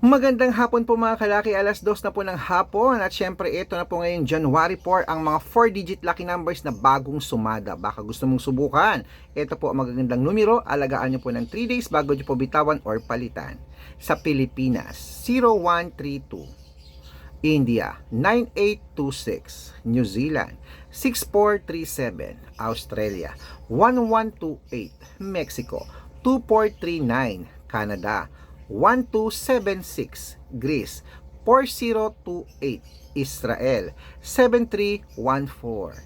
Magandang hapon po mga kalaki, alas dos na po ng hapon at syempre ito na po ngayon January 4 ang mga 4-digit lucky numbers na bagong sumada. Baka gusto mong subukan. Ito po ang magagandang numero, alagaan nyo po ng 3 days bago nyo po bitawan or palitan. Sa Pilipinas, 0132. India, 9826. New Zealand, 6437. Australia, 1128. Mexico, 2439. Canada, 1276 Greece 4028 Israel 7314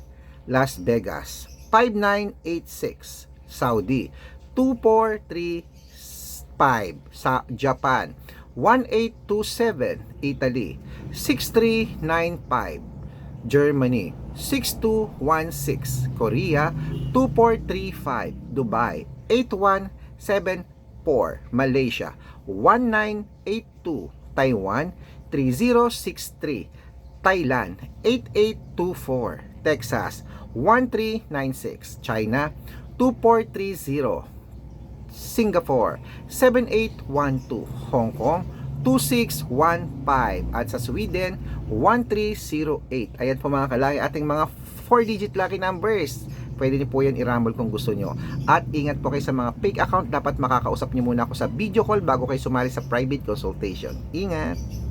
Las Vegas 5986 Saudi 2435 sa Japan 1827 Italy 6395 Germany 6216 Korea 2435 Dubai 8174 Malaysia. 1982 Taiwan. 3063 Thailand. 8824 Texas. 1396 China. 2430 Singapore. 7812 Hong Kong. 2615 at sa Sweden 1308 ayan po mga kalaki ating mga 4 digit lucky numbers pwede niyo po yan i-rumble kung gusto nyo at ingat po kayo sa mga fake account. Dapat makakausap niyo muna ako sa video call bago kayo sumali sa private consultation. Ingat